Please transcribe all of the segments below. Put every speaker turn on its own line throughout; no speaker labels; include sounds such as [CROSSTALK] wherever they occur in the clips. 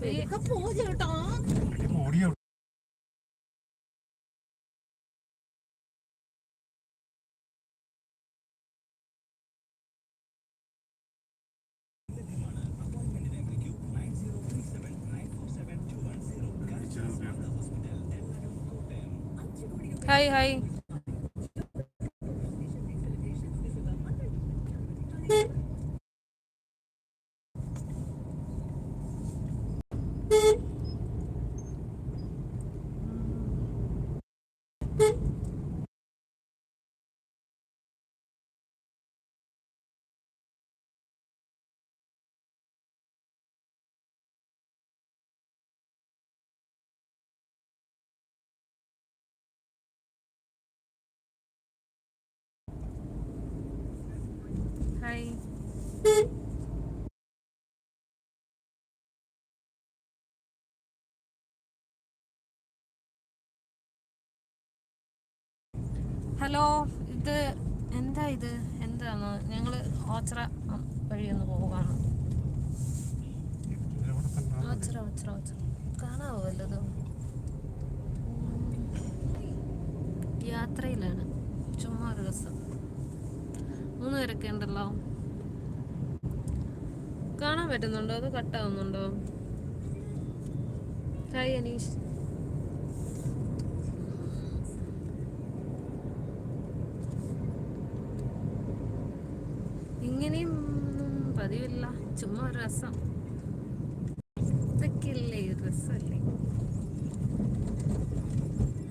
വേഗം പോ ചേട്ടാ
എടി, ഓടിയോ
ഹായ് ഹായ് ഹായ് ഹലോ ഇത് എന്താ ഇത്? എന്താണ്? ഞങ്ങൾ ഓച്ചറ വഴി ഒന്ന് പോവുകയാണ്. ഓച്ചറ ഓച്ചറ ഓച്ചറ. കാണാവോ വല്ലതും? യാത്രയിലാണ്. ചുമ്മാ ഒരു ദിവസം മൂന്ന് പേരൊക്കെ ഉണ്ടല്ലോ. കാണാൻ പറ്റുന്നുണ്ടോ? അത് കട്ടാവുന്നുണ്ടോ ഹായ് അനീഷ്. ഇങ്ങനെയും പതിവില്ല. ചുമ്മാ ഒരു രസം. ഇതൊക്കെയല്ലേ രസമല്ലേ?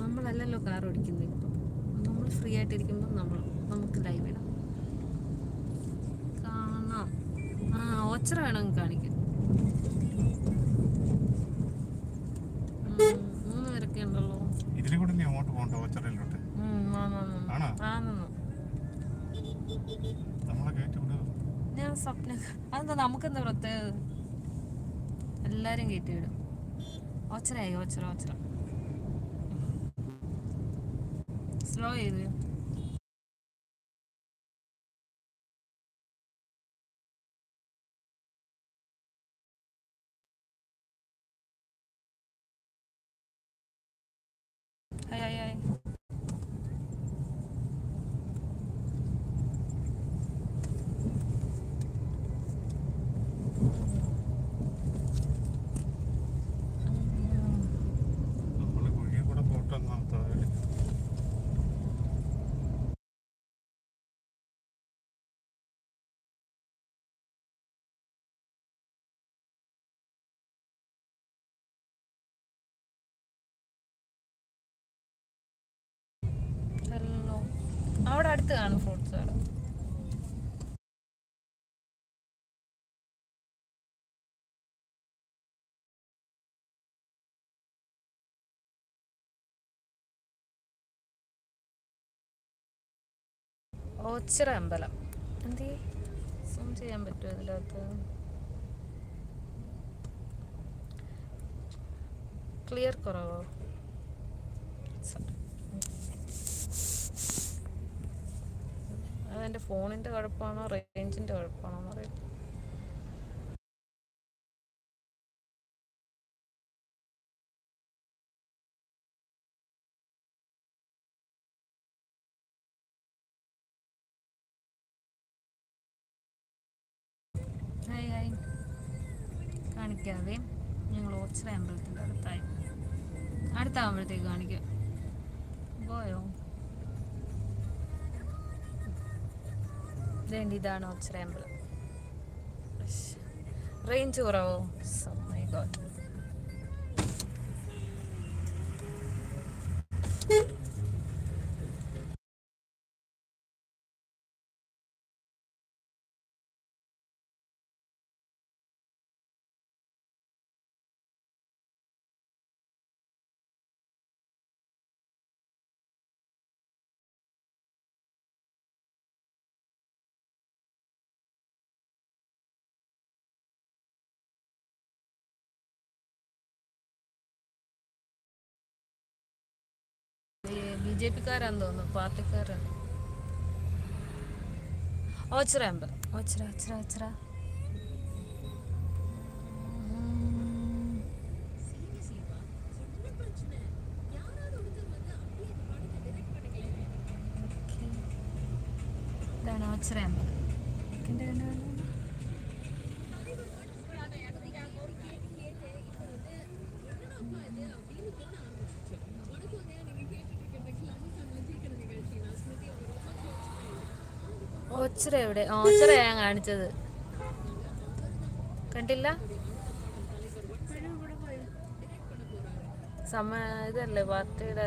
നമ്മളല്ലല്ലോ കാർ ഓടിക്കുന്നത് ഇപ്പം. നമ്മൾ ഫ്രീ ആയിട്ടിരിക്കുമ്പോൾ നമ്മൾ നമുക്ക് ലൈവ് ഇടാം കാണാം ആ ഓച്ചറ വേണമെങ്കിൽ കാണിക്കാം മൂന്ന് പേരൊക്കെ ഉണ്ടല്ലോ.
ഇതിലെ കൂടെ നീ അങ്ങോട്ട് പോകണ്ട ഓച്ചറയിലോട്ട്
ഞാൻ സ്വപ്നം. അതെന്താ നമുക്കെന്താ പ്രത്യേകത? എല്ലാരും കയറ്റി വിടും. ഓച്ചറായി ഓച്ചറ ഓച്ചറ സ്ലോ ചെയ്ത് ഹായ് ഹായ് ഹായ്
നമ്മൾ കുഴിയിൽ കൂടെ പോട്ടെ എന്നാ താഴെ
ഹലോ അവിടെ അടുത്ത് കാണും ഫ്രൂട്ട്സ് കട ഓച്ചിറ അമ്പലം. എന്തേ? സൂം ചെയ്യാൻ പറ്റുമോ ഇതിനകത്ത്? ക്ലിയർ കുറവോ? Sorry. അതെന്റെ ഫോണിന്റെ കുഴപ്പമാണോ റേഞ്ചിന്റെ കുഴപ്പമാണോ എന്നറിയില്ല ഹായ് കാണിക്കാവേ? ഞങ്ങൾ ഓച്ചിറ അമ്പലത്തിന്റെ അടുത്തായി. അടുത്താകുമ്പോഴത്തേക്ക് കാണിക്കാം. ഇതേണ്ട ഇതാണ് അമ്പലം. റേഞ്ച് കുറവോ? മൈ ഗോഡ് ബി ജെ പിക്കാരാന്ന് തോന്നുന്നു. പാർട്ടിക്കാരാണ്. ഓച്ചിറ അമ്പ്. ഓച്ചിറ ഓച്ചിറ ഓച്ചിറ. ഇതാണ് ഓച്ചിറ അമ്പ്. എന്താണ് കണ്ടോ, കണ്ടോ? ഓച്ചിറ എവിടെ? ഓച്ചറ ഞാൻ കാണിച്ചത്. കണ്ടില്ല? സമ ഇതല്ലേ പാർട്ടിയുടെ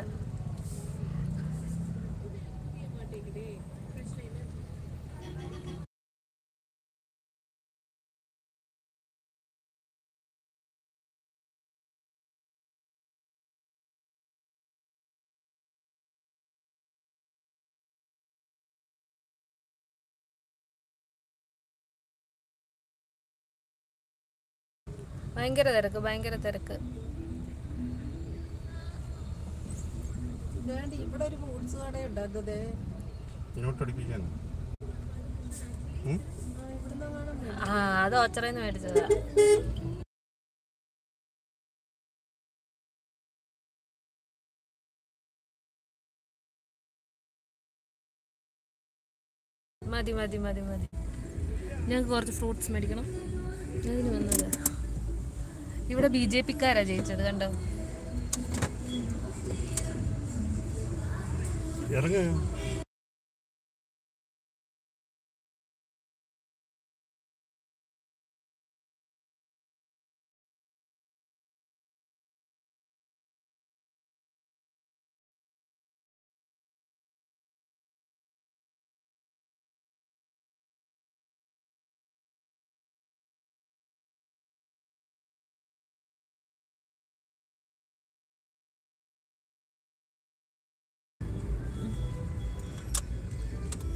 ഭയങ്കര തിരക്ക് ഭയങ്കര തിരക്ക്.
ഇതാണ്ട് ഇവിടെ ഒരു ഫ്രൂട്ട്സ് കടയുണ്ട് അതേ
ഇങ്ങോട്ട് അടിപ്പിക്കാൻ
ആ അത് ഓച്ചറയിൽ നിന്ന് മേടിച്ചതാ. മതി മതി മതി മതി. ഞങ്ങൾക്ക് കുറച്ച് ഫ്രൂട്ട്സ് മേടിക്കണം. അതിന് വന്നത് ഇവിടെ ബി ജെ പിക്കാരാ ജയിച്ചത് കണ്ടോ?
ഇറങ്ങ.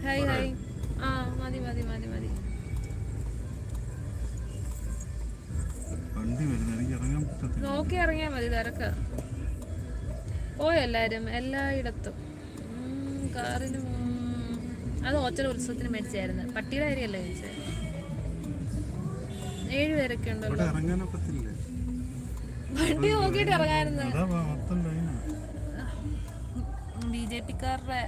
ഹായ് ഹായ് ആ മതി മതി മതി മതി നോക്കി ഇറങ്ങിയാ മതി തിരക്ക്. പോയി എല്ലാരും എല്ലായിടത്തും. കാറിന് അത് ഓച്ചറ ഉത്സവത്തിന് മേടിച്ചായിരുന്നു. പട്ടിയുടെ കാര്യമല്ലേ ചോദിച്ചത്
ഏഴുപേരൊക്കെ
ഉണ്ടല്ലോ. വണ്ടി നോക്കിയിട്ട് ഇറങ്ങായിരുന്നു. ബി ജെ പിക്കാരുടെ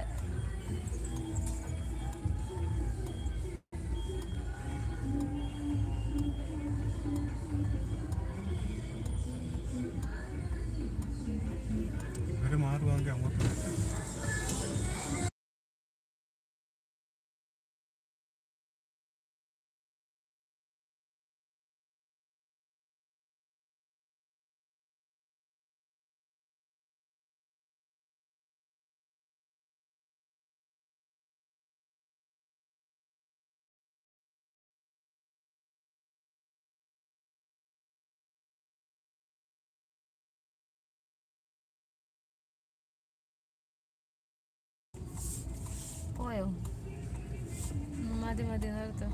പോയോ? മതി മതി നിർത്തോ.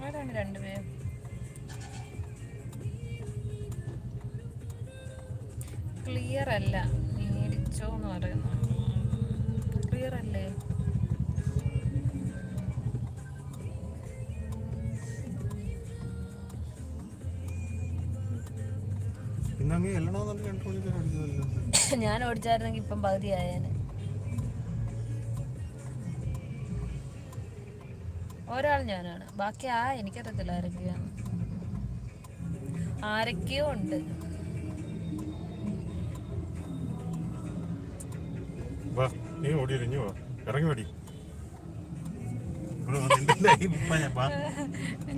ആരാണ് രണ്ട് പേര് ക്ലിയർ അല്ല മേടിച്ചോ എന്ന് പറയുന്നു. ക്ലിയർ അല്ലേ [LAUGHS] ഞാൻ ഓടിച്ചായിരുന്നെങ്കിൽ ഇപ്പം പകുതി ആയേനെ. ഒരാൾ ഞാനാണ്. ബാക്കി ആ എനിക്കറിയത്തില്ല ആരൊക്കെയാണ് ആരൊക്കെയോ ഉണ്ട്.
വാ നീ ഓടി ഇറങ്ങി വാ. ഇറങ്ങി ഓടി.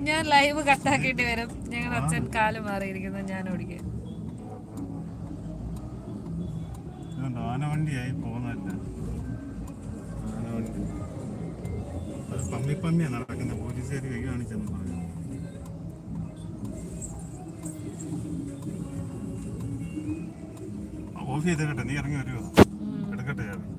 ഞാൻ
ലൈവ് കട്ടാക്കിയിട്ട് [LAUGHS] വരും. ഞങ്ങൾ അച്ഛൻ കാൽ മാറിയിരിക്കുന്നത് ഞാൻ ഓടിക്കാൻ
ആനവണ്ടിയായി പോകുന്നതല്ല. ആനവണ്ടി അത് പമ്മി പമ്മിയാണ് നടക്കുന്നത്. പോലീസുകാർ കൈ കാണിച്ചെന്ന് പറഞ്ഞു. ഓഫ് ചെയ്തേക്കട്ടെ. നീ ഇറങ്ങി വരുമോ എടുക്കട്ടെ ചാവി